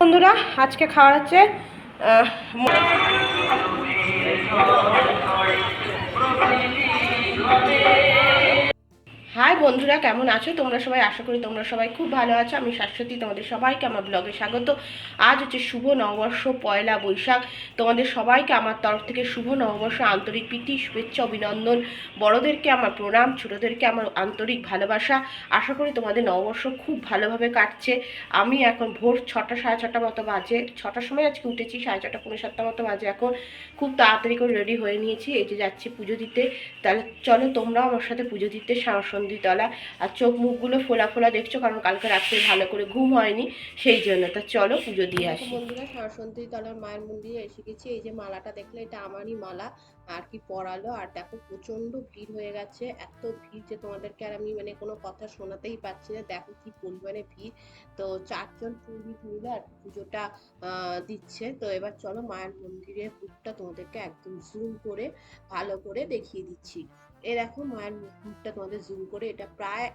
বন্ধুরা আজকে খাওয়ার হচ্ছে আহ, হাই বন্ধুরা, কেমন আছো? তোমরা সবাই আশা করি তোমরা সবাই খুব ভালো আছো। আমি শাশ্বতী, তোমাদের সবাইকে আমার ব্লগে স্বাগত। আজ হচ্ছে শুভ নববর্ষ, পয়লা বৈশাখ। তোমাদের সবাইকে আমার তরফ থেকে শুভ নববর্ষ, আন্তরিক প্রীতি, শুভেচ্ছা, অভিনন্দন। বড়দেরকে আমার প্রণাম, ছোটোদেরকে আমার আন্তরিক ভালোবাসা। আশা করি তোমাদের নববর্ষ খুব ভালোভাবে কাটছে। আমি এখন ভোর ছটা, সাড়ে ছটা মতো বাজে। ছটার সময় আজকে উঠেছি, সাড়ে ছটা পনেরো সাতটা মতো বাজে এখন। খুব তাড়াতাড়ি করে রেডি হয়ে নিয়েছি, এই যে যাচ্ছি পুজো দিতে। তাহলে চলো তোমরাও আমার সাথে পুজো দিতে সন্ধিতলা আর চোখ মুখগুলো ফোলা ফোলা দেখছ কারণ কালকে রাত্রে ভালো করে ঘুম হয়নি সেই জন্য। তা চলো পুজো দিয়ে আসি। বন্ধুরা সন্ধিতলার মায়ের মন্দিরে এসে গেছি। এই যে মালাটা দেখলে এটা আমারই মালা। আর কি পরালো। আর দেখো প্রচণ্ড ভিড় হয়ে গেছে। এত ভিড় যে তোমাদেরকে আর আমি মানে কোনো কথা শোনাতেই পাচ্ছি না। দেখো কি পরিমাণে ভিড়। তো চারজন পুরোহিত মিলে আর পুজোটা আহ, দিচ্ছে। তো এবার চলো মায়ের মন্দিরের রূপটা তোমাদেরকে একদম জুম করে ভালো করে দেখিয়ে দিচ্ছি। এ দেখো মায়ের মুখটা তোমাদের জুম করে, এটা প্রায়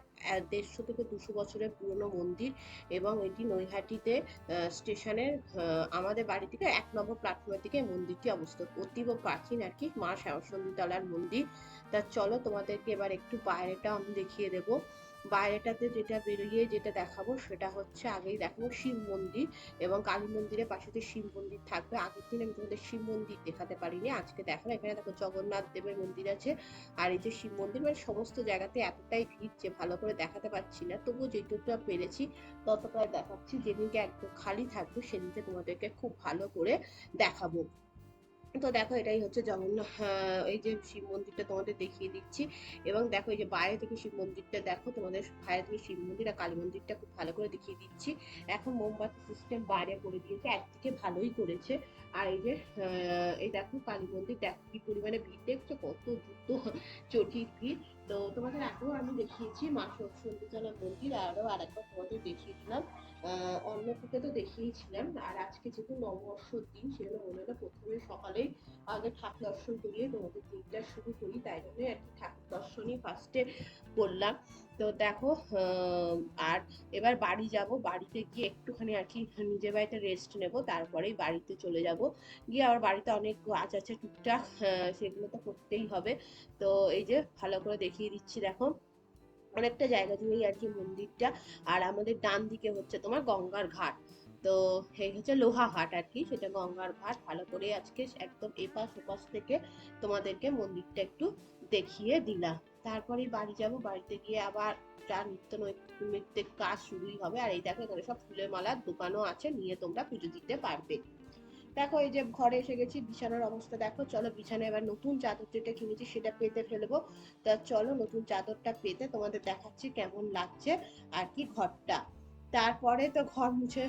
দেড়শো থেকে দুশো বছরের পুরনো মন্দির এবং এটি নৈহাটিতে স্টেশনের আমাদের বাড়ি থেকে এক নম্বর প্ল্যাটফর্মের দিকে মন্দিরটি অবস্থিত। অতীব প্রাচীন আর কি, মা শ্যামসন্দিতলার মন্দির। তা চলো তোমাদেরকে এবার একটু বাইরেটা আমি দেখিয়ে দেবো। বাইরেটাতে যেটা বেরিয়ে যেটা দেখাবো সেটা হচ্ছে আগেই দেখাবো শিব মন্দির এবং কালী মন্দিরের পাশে যে শিব মন্দির থাকবে, আগের দিন আমি তোমাদের শিব মন্দির দেখাতে পারিনি, আজকে দেখাবো। এখানে দেখো জগন্নাথ দেবের মন্দির আছে আর এই যে শিব মন্দির মানে সমস্ত জায়গাতে এতটাই ভিড় যে ভালো করে দেখাতে পারছি না। তবুও যেটুকুটা পেরেছি, ততটাই দেখাচ্ছি। যেদিনকে একদম খালি থাকবে, সেদিনকে তোমাদেরকে খুব ভালো করে দেখাবো। তো দেখো এটাই হচ্ছে জগন্নাথ এই যে শিব মন্দিরটা তোমাদের দেখিয়ে দিচ্ছি। এবং দেখো এই যে বাইরে থেকে শিব মন্দিরটা দেখো, তোমাদের বাইরে থেকে শিব মন্দির আর কালী মন্দিরটা খুব ভালো করে দেখিয়ে দিচ্ছি। এখন মোমবাতি সিস্টেম বাইরে করে দিয়েছে, একদিকে ভালোই করেছে। আর এই যে এই দেখো কালী মন্দির, দেখো কি পরিমাণে ভিড়, দেখছ কত দ্রুত চটির ভিড়। তো তোমাদের আগেও আমি দেখিয়েছি মা সন্ধ্যা মন্দির, আরও আরেকবার তোমাদের দেখিয়েছিলাম। আহ অন্নকূটে তো দেখিয়েছিলাম। আর আজকে যেহেতু নববর্ষর দিন, সেজন্য মনে হলো প্রথমে সকালে আগে ঠাকুর দর্শন করিয়ে তোমাদের দিনটা শুরু করি। তাই জন্য আর কি ঠাকুর দর্শনই ফার্স্টে করলাম তো দেখো আর এবার বাড়ি যাব। বাড়িতে গিয়ে একটুখানি আর কি নিজের বাড়িতে রেস্ট নেব, তারপরেই বাড়িতে চলে যাব। গিয়ে আবার বাড়িতে অনেক কাজ আছে টুকটাক সেগুলো তো করতেই হবে। তো এই যে ভালো করে দেখিয়ে দিচ্ছি, দেখো। অনেকটা জায়গা জুড়েই আর কি মন্দিরটা, আর আমাদের ডান দিকে হচ্ছে তোমার গঙ্গার ঘাট। তো এই হচ্ছে লোহা ঘাট আর কি, সেটা গঙ্গার ঘাট। ভালো করে আজকে একদম এপাশ ওপাশ থেকে তোমাদেরকে মন্দিরটা একটু দেখিয়ে দিলাম। তারপরেই বাড়ি যাব, বাড়িতে গিয়ে আবার যা নিত্য নৈত্যের কাজ শুরুই হবে। আর এই দেখো, এখানে সব ফুলের মালার দোকানও আছে, নিয়ে তোমরা পুজো দিতে পারবে। দেখো, এই যে ঘরে এসে গেছি, বিছানার অবস্থা দেখো। চলো বিছানায় এবার নতুন চাদর যেটা কিনেছি, সেটা পেতে ফেলব। তা চলো নতুন চাদরটা পেতে তোমাদের দেখাচ্ছি কেমন লাগছে আর কি ঘরটা। তারপরে তো ঘর মুছে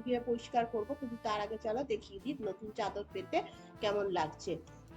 ধুয়ে পরিষ্কার করব, কিন্তু তার আগে চলো দেখিয়ে দিই নতুন চাদর পেতে কেমন লাগছে।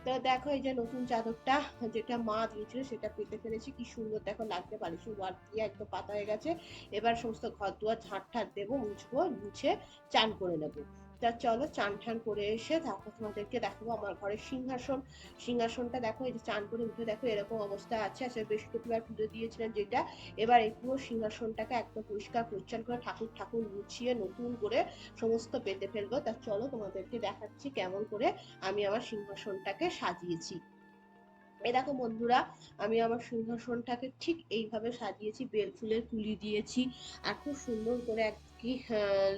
তো দেখো এই যে নতুন চাদরটা, যেটা মা দিয়েছিল সেটা পেতে ফেলেছি। কি সুন্দর দেখো লাগতে পারিস ওয়ার দিয়ে একদম পাতা হয়ে গেছে। এবার সমস্ত ঘর দুয়ার ঝাঁট ঠাট দেবো, মুছবো, মুছে চান করে নেব। তা চলো চান ঠান করে এসে তারপর তোমাদেরকে দেখাবো আমার ঘরের সিংহাসন। সিংহাসনটা দেখো, এই যে চান করে উঠে দেখো এরকম অবস্থা আছে। আসলে বৃহস্পতিবার পুজো দিয়েছিলেন যেটা। এবার এই পুরো সিংহাসনটাকে একদম পরিষ্কার পরিচ্ছন্ন করে ঠাকুর ঠাকুর মুছিয়ে নতুন করে সমস্ত পেতে ফেলব। তা চলো তোমাদেরকে দেখাচ্ছি কেমন করে আমি আমার সিংহাসনটাকে সাজিয়েছি। এই দেখো বন্ধুরা, আমি আমার সিংহাসনটাকে ঠিক এইভাবে সাজিয়েছি, বেল ফুলের কুলি দিয়েছি। আর খুব সুন্দর করে এক কি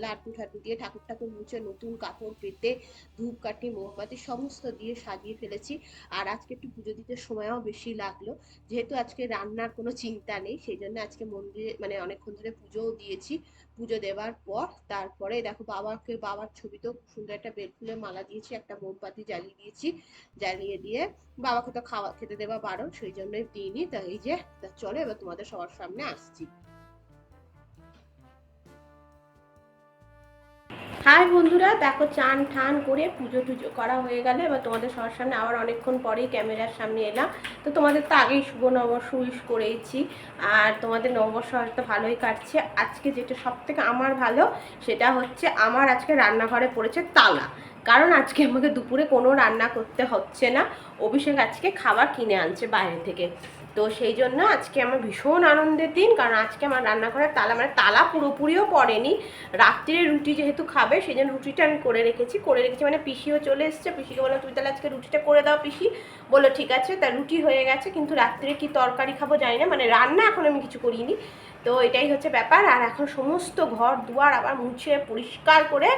লাড্ডু ঠাড্ডু দিয়ে ঠাকুর ঠাকুর মুছে নতুন কাপড় পেতে, ধূপকাঠি, মোমবাতি সমস্ত দিয়ে সাজিয়ে ফেলেছি। আর আজকে একটু পুজো দিতে সময়ও বেশি লাগল। যেহেতু আজকে রান্নার কোনো চিন্তা নেই, সেই জন্য আজকে মন্দিরে মানে অনেকক্ষণ ধরে পুজোও দিয়েছি। পুজো দেওয়ার পর, তারপরে দেখো বাবাকে, বাবার ছবি তো সুন্দর একটা বেল ফুলের মালা দিয়েছি, একটা মোমবাতি জ্বালিয়ে দিয়েছি। জ্বালিয়ে দিয়ে বাবাকে তো খাওয়া, খেতে দেওয়া বারণ, সেই জন্যই দিইনি। তা এই যে চলো এবার তোমাদের সবার সামনে আসছি। হাই বন্ধুরা, দেখো চান ঠান করে পুজো টুজো করা হয়ে গেলে। এবার তোমাদের সবার সামনে আবার অনেকক্ষণ পরেই ক্যামেরার সামনে এলাম। তো তোমাদের তো আগেই শুভ নববর্ষ উইশ করেইছি আর তোমাদের নববর্ষ হয়তো ভালোই কাটছে। আজকে যেটা সব থেকে আমার ভালো, সেটা হচ্ছে আমার আজকে রান্নাঘরে পড়েছে তালা। কারণ আজকে আমাকে দুপুরে কোনো রান্না করতে হচ্ছে না। অভিষেক আজকে খাবার কিনে আনছে বাইরে থেকে। তো সেই জন্য আজকে আমার ভীষণ আনন্দের দিন, কারণ আজকে আমার রান্না করার তালা মানে তালা পুরোপুরিও পড়েনি। রাত্রিরে রুটি যেহেতু খাবে, সেই জন্য রুটিটা আমি করে রেখেছি করে রেখেছি মানে পিসিও চলে এসছে, পিসিকে বললাম, তুমি তাহলে আজকে রুটিটা করে দাও পিসি। বলল, ঠিক আছে। তা রুটি হয়ে গেছে, কিন্তু রাত্রিরে কি তরকারি খাব জানি না মানে রান্না এখন আমি কিছু করিনি। তো এটাই হচ্ছে ব্যাপার, আর এখন সমস্ত ঘর দুয়ার আবার মুছে পরিষ্কার করে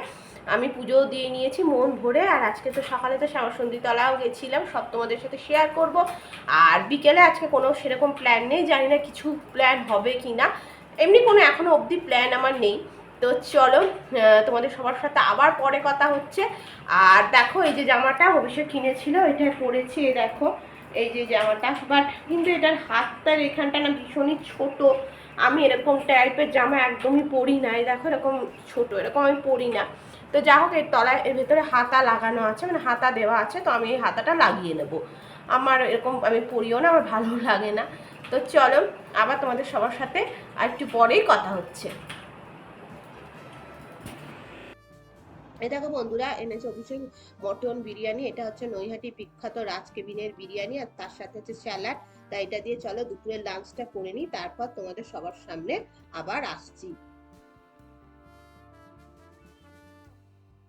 আমি পুজোও দিয়ে নিয়েছি, মন ভরে। আর আজকে তো সকালে তো শ্যামাসন্ধি তলাও গেছিলাম, সব তোমাদের সাথে শেয়ার করব। আর বিকেলে আজকে কোনো সেরকম প্ল্যান নেই, জানি না কিছু প্ল্যান হবে কি না এমনি কোনো এখনও অবধি প্ল্যান আমার নেই। তো চলো তোমাদের সবার সাথে আবার পরে কথা হচ্ছে। আর দেখো, এই যে জামাটা অবশ্যই কিনেছিল, এটা পরেছি দেখো, এই যে জামাটা। বাট কিন্তু এটার হাতটার এখানটা না ভীষণই ছোট। আমি এরকম টাইপের জামা একদমই পরি না। এই দেখো, এরকম ছোট, এরকম আমি পরি না। তো যা হোক এর তলায়, এর ভেতরে হাতা লাগানো আছে মানে হাতা দেওয়া আছে, তো আমি এই হাতাটা লাগিয়ে নেব। আমার এরকম, আমি পরিও না, আমার ভালো লাগে না। তো চলো, আবার তোমাদের সবার সাথে আর একটু পরেই কথা হচ্ছে। এই দেখো বন্ধুরা, এনেছে অভিষেক মটন বিরিয়ানি, এটা হচ্ছে নৈহাটি বিখ্যাত রাজ কেবিনের বিরিয়ানি, আর তার সাথে হচ্ছে স্যালাড। তাই এটা দিয়ে চলো, দুপুরের লাঞ্চটা করে নিই, তারপর তোমাদের সবার সামনে আবার আসছি।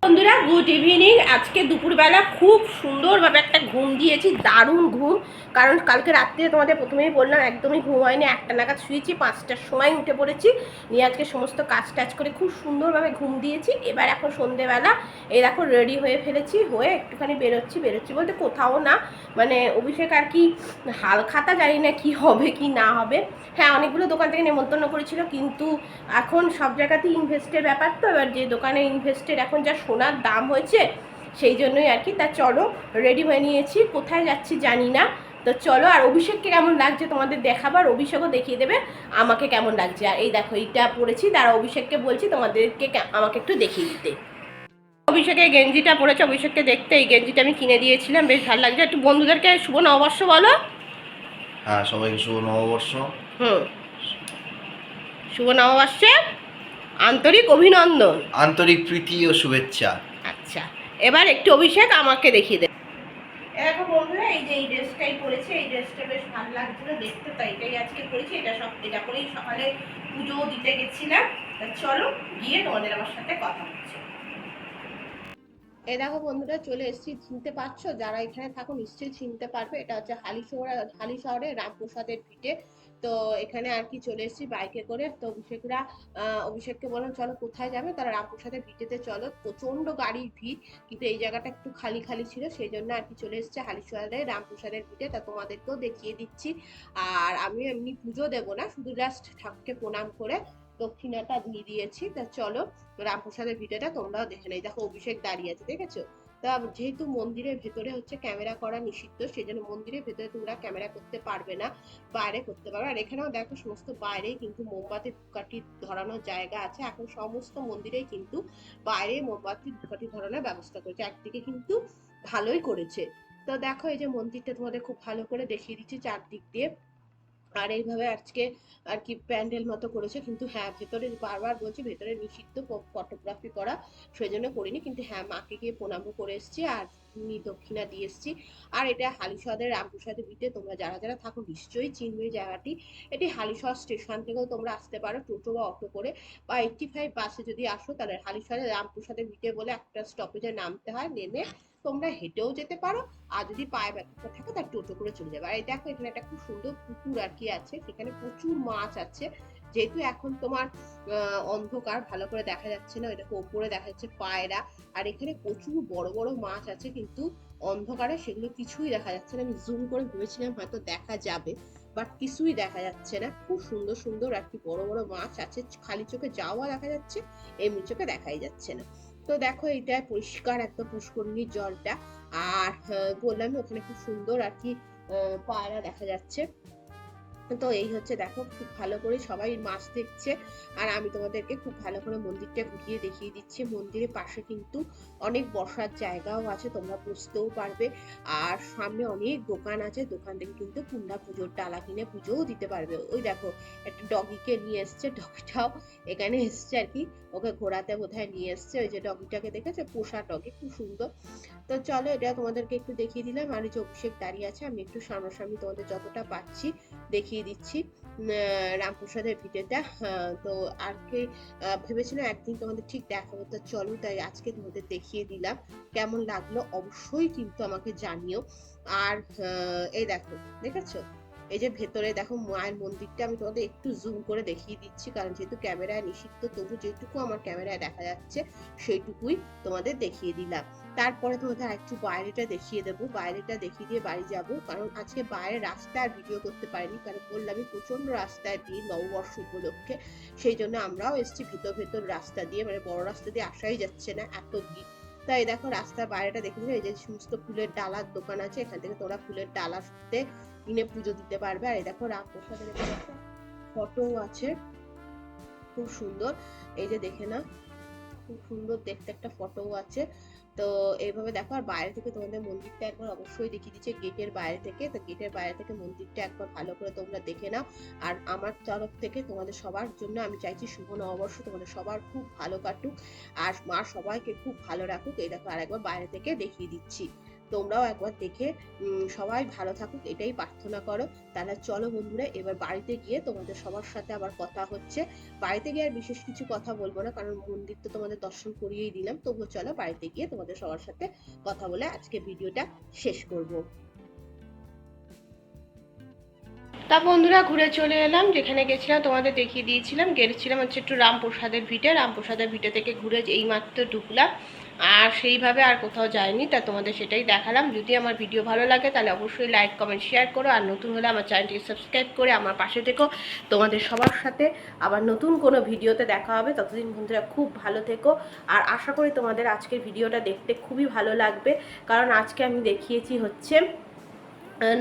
বন্ধুরা গুড ইভিনিং। আজকে দুপুরবেলা খুব সুন্দরভাবে একটা ঘুম দিয়েছি, দারুণ ঘুম। কারণ কালকে রাত্রে তোমাদের প্রথমেই বললাম, একদমই ঘুম হয়নি, একটা নাগাদ শুয়েছি, পাঁচটার সময় উঠে পড়েছি। নিয়ে আজকে সমস্ত কাজ টাজ করে খুব সুন্দরভাবে ঘুম দিয়েছি। এবার এখন সন্ধেবেলা, এই দেখো রেডি হয়ে ফেলেছি, হয়ে একটুখানি বেরোচ্ছি। বেরোচ্ছি বলতে কোথাও না মানে অভিষেক আর কি, হাল খাতা জানি না কি হবে কি না হবে। হ্যাঁ অনেকগুলো দোকান থেকে নেমন্তন্ন করেছিল, কিন্তু এখন সব জায়গাতেই ইনভেস্টের ব্যাপার তো। এবার যে দোকানে ইনভেস্টের এখন যা সোনার দাম হয়েছে সেই জন্যই আর কি তা চলো রেডি হয়ে নিয়েছি কোথায় যাচ্ছি জানি না। তো চলো আর অভিষেককে কেমন লাগছে তোমাদের দেখাবার? অভিষেকও দেখিয়ে দেবে আমাকে কেমন লাগছে? আর এই দেখো এইটা পরেছি তারা অভিষেককে বলছি তোমাদেরকে আমাকে একটু দেখিয়ে দিতে। অভিষেকের গেঞ্জিটা পরেছে অভিষেককে দেখতে এই গেঞ্জিটা আমি কিনে দিয়েছিলাম বেশ ভালো লাগছে। একটু বন্ধুদেরকে শুভ নববর্ষ বলো। হ্যাঁ সবাইকে শুভ নববর্ষ। হুম। শুভ নববর্ষে আন্তরিক অভিনন্দন। আন্তরিক প্রীতি ও শুভেচ্ছা। আচ্ছা এবার একটু অভিষেক আমাকে দেখিয়ে দেবে। দেখো বন্ধুরা এই যে এই ড্রেসটাই পরেছি এই ড্রেসটা বেশ ভালো লাগছিল দেখতে তাই এটাই আজকে পরেছি। এটা সব এটা পরেই সকালে পুজো দিতে গেছিলাম। তা চলো গিয়ে তোমাদের আমার সাথে কথা হচ্ছে। এই দেখো বন্ধুরা চলে এসেছি চিনতে পারছ? যারা এখানে থাকো নিশ্চয়ই চিনতে পারবে। এটা হচ্ছে হালি শহরে হালি শহরে রামপ্রসাদের ভিটে তো এখানে আর কি চলে এসেছি বাইকে করে। তো অভিষেকরা অভিষেককে বললাম, চলো কোথায় যাবে? তারা রামপ্রসাদের ভিটেতে চলো। প্রচণ্ড গাড়ির ভিড়, কিন্তু এই জায়গাটা একটু খালি খালি ছিল, সেই জন্য আর কি চলে এসেছে হালিশোয়ারে রামপ্রসাদের ভিটে তা তোমাদেরকেও দেখিয়ে দিচ্ছি। আর আমি এমনি পুজো দেবো না, শুধু জাস্ট ঠাকুরকে প্রণাম করে দক্ষিণাটা দিয়ে দিয়েছি। তা চলো রামপ্রসাদের ভিডিওটা তোমরাও দেখে নেই দেখো, অভিষেক দাঁড়িয়ে আছে, দেখেছ? তা যেহেতু মন্দিরের ভেতরে হচ্ছে ক্যামেরা করা নিষিদ্ধ, সেজন্য মন্দিরের ভেতরে তোমরা ক্যামেরা করতে পারবে না, বাইরে করতে পারবে আর এখানেও দেখো সমস্ত বাইরেই কিন্তু মোমবাতি, ধূপকাঠি ধরানোর জায়গা আছে। এখন সমস্ত মন্দিরেই কিন্তু বাইরে মোমবাতি, ধূপকাঠি ধরানোর ব্যবস্থা করেছে। একদিকে কিন্তু ভালোই করেছে। তো দেখো এই যে মন্দিরটা তোমাদের খুব ভালো করে দেখিয়ে দিচ্ছি চারদিক দিয়ে। আর এইভাবে আজকে আর কি প্যান্ডেল মতো করেছে। কিন্তু হ্যাঁ ভেতরে বারবার বলছি ভেতরে নিষিদ্ধ ফটোগ্রাফি করা সেজন্য করিনি। কিন্তু হ্যাঁ মাকে গিয়ে প্রণামও করে এসেছি। আর দক্ষিণা দিয়ে এসেছি। আর এটা হালিশহরের রামপ্রসাদের বিটে তোমরা যারা যারা থাকো নিশ্চয়ই চিনবে জায়গাটি। এটি হালিশহর স্টেশন থেকেও তোমরা আসতে পারো টোটো বা অটো করে। বা এইটটি ফাইভ বাসে যদি আসো তাহলে হালিশহরের রামপ্রসাদের বিটে বলে একটা স্টপেজে নামতে হয় নেমে তোমরা হেঁটেও যেতে পারো। আর যদি পায়ে ব্যথা থাকে তার টোটো করে চলে যাবে। আর এই দেখো এখানে একটা খুব সুন্দর পুকুর আর কি আছে। সেখানে প্রচুর মাছ আছে। যেহেতু এখন তোমার অন্ধকার, ভালো করে দেখা যাচ্ছে না, ওইটাকে ওপরে দেখা যাচ্ছে পায়রা, আর এখানে প্রচুর বড় বড় মাছ আছে, কিন্তু অন্ধকারে সেগুলো কিছুই দেখা যাচ্ছে না। আমি জুম করে ভেবেছিলাম হয়তো দেখা যাবে বাট কিছুই দেখা যাচ্ছে না। খুব সুন্দর সুন্দর একটি বড় বড় মাছ আছে, খালি চোখে যাওয়া দেখা যাচ্ছে, এমনি চোখে দেখাই যাচ্ছে না। তো দেখো এটা পরিষ্কার একদম পুষ্করিণীর জলটা, আর বললাম ওখানে খুব সুন্দর আর কি পায়রা দেখা যাচ্ছে। তো এই হচ্ছে দেখো, খুব ভালো করে সবাই মাছ দেখছে। আর আমি তোমাদেরকে খুব ভালো করে মন্দিরটা ঘুরিয়ে দেখিয়ে দিচ্ছি। মন্দিরের পাশে কিন্তু অনেক বসার জায়গাও আছে, তোমরা বুঝতেও পারবে। আর সামনে অনেক দোকান আছে, দোকান থেকে কিন্তু কুন্ডা পুজোর ডালা কিনে পুজোও দিতে পারবে। ওই দেখো, একটা ডগিকে নিয়ে এসছে, ডগিটাও এখানে এসছে আর কি। ওকে ঘোরাতে বোধহয় নিয়ে এসছে। ওই যে ডগিটাকে দেখেছে? পোষা ডগি, খুব সুন্দর। তো চলো, এটা তোমাদেরকে একটু দেখিয়ে দিলাম। আর যে অভিষেক দাঁড়িয়ে আছে, আমি একটু সামনাসামনি তোমাদের যতটা পাচ্ছি দেখিয়ে দিচ্ছি আহ, রামপ্রসাদের ভিডিওটা আহ, তো আর ভেবেছিলাম একদিন তোমাদের ঠিক দেখাবো তো চলো তাই আজকে তোমাদের দেখিয়ে দিলাম। কেমন লাগল অবশ্যই কিন্তু আমাকে জানিও। আর আহ, এই দেখো দেখেছ? এই যে ভেতরে দেখো মায়ের মন্দিরটা, আমি তোমাদের একটু জুম করে দেখিয়ে দিচ্ছি, কারণ যেহেতু ক্যামেরায় নিষিদ্ধ, তবু যেটুকু আমার ক্যামেরায় দেখা যাচ্ছে, সেইটুকুই তোমাদের দেখিয়ে দিলাম। তারপরে তোমাদের আরেকটু বাইরেটা দেখিয়ে দেবো। বাইরেটা দেখিয়ে দিয়ে বাড়ি যাব, কারণ আজকে বাইরে রাস্তায় ভিডিও করতে পারিনি, কারণ বললামই প্রচণ্ড রাস্তায় ভিড় নববর্ষ উপলক্ষে, সেই জন্য আমরাও এসেছি ভিতর ভেতর রাস্তা দিয়ে মানে বড় রাস্তা দিয়ে আসাই যাচ্ছে না এত ভিড়। তাই দেখো রাস্তার বাইরেটা দেখে দিলে এই যে সমস্ত ফুলের ডালার দোকান আছে, এখান থেকে তোমরা ফুলের ডালা সাথে কিনে পুজো দিতে পারবে। আর এই দেখো রামপ্রসাদের ফটো আছে। খুব সুন্দর। এই যে দেখে না খুব সুন্দর দেখতে একটা ফটো আছে। তো এইভাবে দেখো, আর বাইরে থেকে তোমাদের মন্দিরটা একবার অবশ্যই দেখিয়ে দিচ্ছে গেটের বাইরে থেকে। তো গেটের বাইরে থেকে মন্দিরটা একবার ভালো করে তোমরা দেখে নাও। আর আমার তরফ থেকে তোমাদের সবার জন্য আমি চাইছি শুভ নববর্ষ, তোমাদের সবার খুব ভালো কাটুক। আর মা সবাইকে খুব ভালো রাখুক। এই দেখো, আর একবার বাইরে থেকে দেখিয়ে দিচ্ছি। তোমরাও একবার দেখে সবাই ভালো থাকুক, এটাই প্রার্থনা করো। তাহলে চলো বন্ধুরা, এবার বাড়িতে গিয়ে তোমাদের সবার সাথে আবার কথা হচ্ছে। বাড়িতে গিয়ে আর বিশেষ কিছু কথা বলব না, কারণ মন্দির তো তোমাদের দর্শন করিয়েই দিলাম। তবুও চলো বাড়িতে গিয়ে তোমাদের সবার সাথে কথা বলে আজকে ভিডিওটা শেষ করব। তা বন্ধুরা, ঘুরে চলে এলাম। যেখানে গেছিলাম, তোমাদের দেখিয়ে দিয়েছিলাম। গেছিলাম হচ্ছে একটু রামপ্রসাদের ভিটে। রামপ্রসাদের ভিটে থেকে ঘুরে এইমাত্র ঢুকলাম। আর সেইভাবে আর কোথাও যায়নি তা তোমাদের সেটাই দেখালাম। যদি আমার ভিডিও ভালো লাগে, তাহলে অবশ্যই লাইক কমেন্ট শেয়ার করো। আর নতুন হলে আমার চ্যানেলটি সাবস্ক্রাইব করে আমার পাশে থেকো। তোমাদের সবার সাথে আবার নতুন কোনো ভিডিওতে দেখা হবে। ততদিন বন্ধুরা খুব ভালো থেকো। আর আশা করি তোমাদের আজকের ভিডিওটা দেখতে খুবই ভালো লাগবে। কারণ আজকে আমি দেখিয়েছি হচ্ছে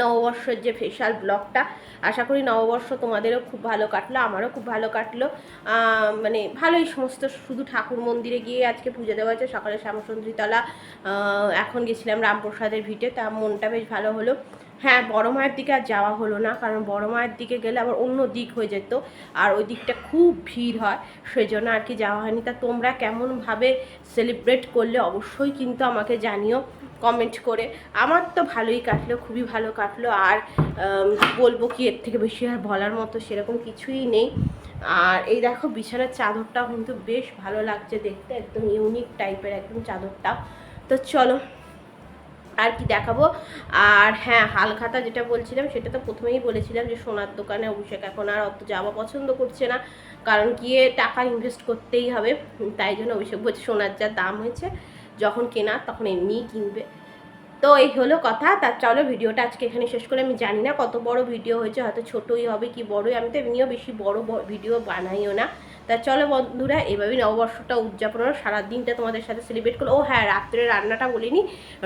নববর্ষের যে ফেশাল ব্লগটা আশা করি নববর্ষ তোমাদেরও খুব ভালো কাটলো, আমারও খুব ভালো কাটলো। মানে ভালোই সমস্ত, শুধু ঠাকুর মন্দিরে গিয়ে আজকে পুজো দেওয়া হয়েছে, সকালে শ্যামসুন্দরীতলা এখন গেছিলাম রামপ্রসাদের ভিটে, তা মনটা বেশ ভালো হলো। হ্যাঁ বড় মায়ের দিকে আর যাওয়া হলো না, কারণ বড় মায়ের দিকে গেলে আবার অন্য দিক হয়ে যেত, আর ওই দিকটা খুব ভিড় হয় সেই জন্য আর কি যাওয়া হয়নি। তা তোমরা কেমনভাবে সেলিব্রেট করলে অবশ্যই কিন্তু আমাকে জানিও কমেন্ট করে। আমার তো ভালোই কাটলো, খুবই ভালো কাটলো, আর বলব কি, এর থেকে বেশি আর বলার মতো সেরকম কিছুই নেই। আর এই দেখো, বিছানার চাদরটাও কিন্তু বেশ ভালো লাগছে দেখতে, একদম ইউনিক টাইপের একদম চাদরটা। তো চলো আর কি দেখাবো? আর হ্যাঁ হালখাতা যেটা বলছিলাম, সেটা তো প্রথমেই বলেছিলাম যে সোনার দোকানে অভিষেক এখন আর অত যাওয়া পছন্দ করছে না। কারণ গিয়ে টাকা ইনভেস্ট করতেই হবে। তাই জন্য অভিষেক বলছে, সোনার যা দাম হয়েছে, যখন কেনা তখন এমনিই কিনবে। তো এই হলো কথা। তার চলো, ভিডিওটা আজকে এখানে শেষ করে। আমি জানি না কত বড় ভিডিও হয়েছে, হয়তো ছোটোই হবে কি বড়ই। আমি তো এমনিও বেশি বড় ভিডিও বানাইও না। তা চলো বন্ধুরা, এভাবেই নববর্ষটা উদযাপন হলো। সারা দিনটা তোমাদের সাথে সেলিব্রেট করল। ও হ্যাঁ রাত্রে রান্নাটা বলিনি।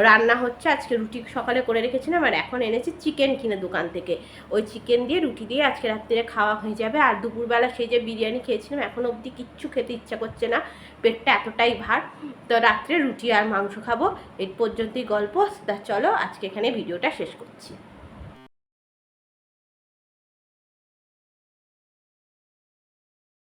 রান্না হচ্ছে আজকে রুটি সকালে করে রেখেছিলাম আর এখন এনেছি চিকেন কিনে দোকান থেকে। ওই চিকেন দিয়ে, রুটি দিয়ে আজকে রাত্রে খাওয়া হয়ে যাবে। আর দুপুরবেলা সেই যে বিরিয়ানি খেয়েছিলাম, এখন অবধি কিচ্ছু খেতে ইচ্ছা করছে না। পেটটা এতটাই ভার। তো রাত্রে রুটি আর মাংস খাব। এর পর্যন্তই গল্প। তা চলো আজকে এখানে ভিডিওটা শেষ করছি।